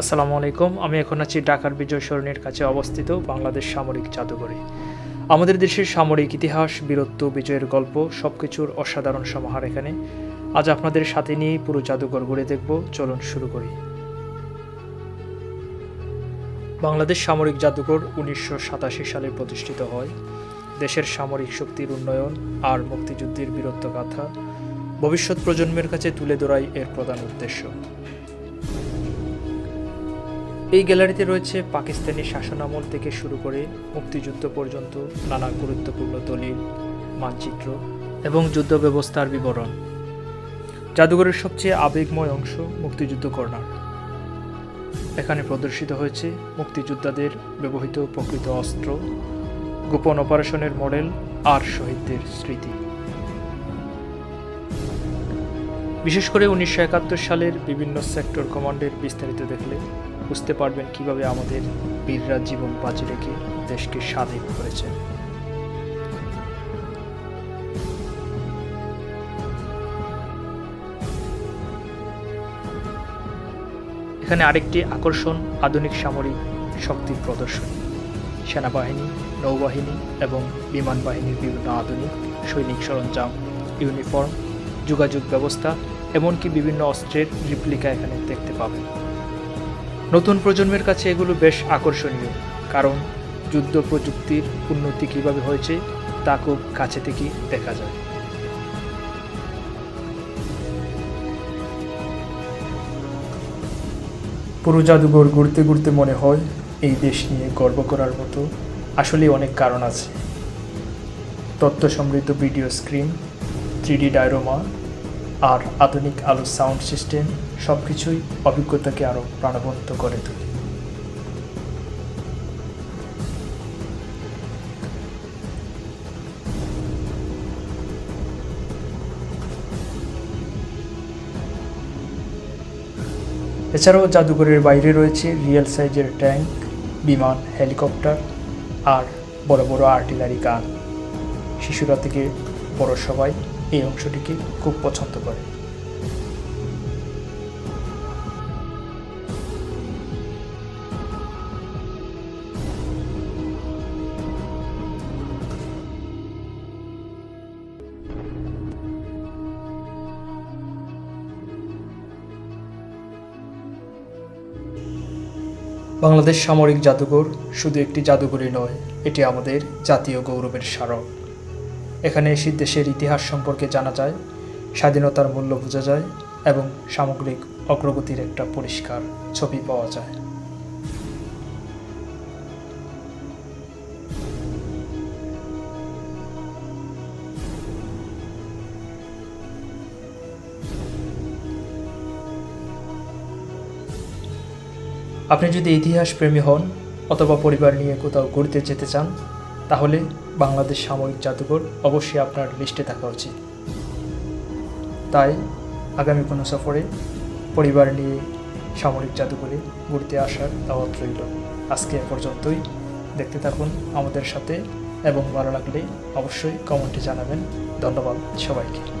আসসালামু আলাইকুম। আমি এখন আছি ঢাকার বিজয় সরণির কাছে অবস্থিত বাংলাদেশ সামরিক জাদুঘরে। আমাদের দেশের সামরিক ইতিহাস, বীরত্ব, বিজয়ের গল্প সব কিছুর অসাধারণ সমাহার এখানে। আজ আপনাদের সাথে নিয়েই পুরো জাদুঘর ঘুরে দেখব। চলুন শুরু করি। বাংলাদেশ সামরিক জাদুঘর উনিশশো সাতাশি সালে প্রতিষ্ঠিত হয়। দেশের সামরিক শক্তির উন্নয়ন আর মুক্তিযুদ্ধের বীরত্ব গাথা ভবিষ্যৎ প্রজন্মের কাছে তুলে ধরাই এর প্রধান উদ্দেশ্য। এই গ্যালারিতে রয়েছে পাকিস্তানি শাসনামল থেকে শুরু করে মুক্তিযুদ্ধ পর্যন্ত নানা গুরুত্বপূর্ণ দলিল, মানচিত্র এবং যুদ্ধ ব্যবস্থার বিবরণ। জাদুঘরের সবচেয়ে আবেগময় অংশ মুক্তিযুদ্ধ কর্নার। এখানে প্রদর্শিত হয়েছে মুক্তিযোদ্ধাদের ব্যবহৃত প্রকৃত অস্ত্র, গোপন অপারেশনের মডেল আর শহীদদের স্মৃতি। বিশেষ করে উনিশশো একাত্তর সালের বিভিন্ন সেক্টর কমান্ডের বিস্তারিত দেখলে বুঝতে পারবেন কীভাবে আমাদের বীররা জীবন বাজি রেখে দেশকে স্বাধীন করেছেন এখানে আরেকটি আকর্ষণ আধুনিক সামরিক শক্তির প্রদর্শনী। সেনাবাহিনী, নৌবাহিনী এবং বিমান বাহিনীর বিভিন্ন আধুনিক সৈনিক সরঞ্জাম, ইউনিফর্ম, যোগাযোগ ব্যবস্থা, এমনকি বিভিন্ন অস্ত্রের রিপ্লিকা এখানে দেখতে পাবেন। নতুন প্রজন্মের কাছে এগুলো বেশ আকর্ষণীয়, কারণ যুদ্ধ প্রযুক্তির উন্নতি কীভাবে হয়েছে তা খুব কাছে থেকেই দেখা যায়। পুরো জাদুঘর ঘুরতে ঘুরতে মনে হয় এই দেশ নিয়ে গর্ব করার মতো আসলে অনেক কারণ আছে। তথ্য সমৃদ্ধ video screen, three D diorama আর আধুনিক আলো সাউন্ড সিস্টেম সব কিছুই অভিজ্ঞতাকে আরও প্রাণবন্ত করে তোলে। এছাড়াও জাদুঘরের বাইরে রয়েছে রিয়েল সাইজের ট্যাঙ্ক, বিমান, হেলিকপ্টার আর বড় বড় আর্টিলারি গান। শিশুরা থেকে বড় সবাই এই অংশটিকে খুব পছন্দ করে। বাংলাদেশ সামরিক জাদুঘর শুধু একটি জাদুঘরই নয়, এটি আমাদের জাতীয় গৌরবের স্মারক। এখানে এসে দেশের ইতিহাস সম্পর্কে জানা যায়, স্বাধীনতার মূল্য বোঝা যায় এবং সামগ্রিক অগ্রগতির একটা পরিষ্কার ছবি পাওয়া যায়। আপনি যদি ইতিহাস প্রেমী হন অথবা পরিবার নিয়ে কোথাও ঘুরতে যেতে চান, তাহলে বাংলাদেশ সামরিক জাদুঘর অবশ্যই আপনার লিস্টে থাকা উচিত। তাই আগামী কোনো সফরে পরিবার নিয়ে সামরিক জাদুঘরে ঘুরতে আসার দাওয়াত রইল। আজকে এ পর্যন্তই। দেখতে থাকুন আমাদের সাথে এবং ভালো লাগলে অবশ্যই কমেন্টে জানাবেন। ধন্যবাদ সবাইকে।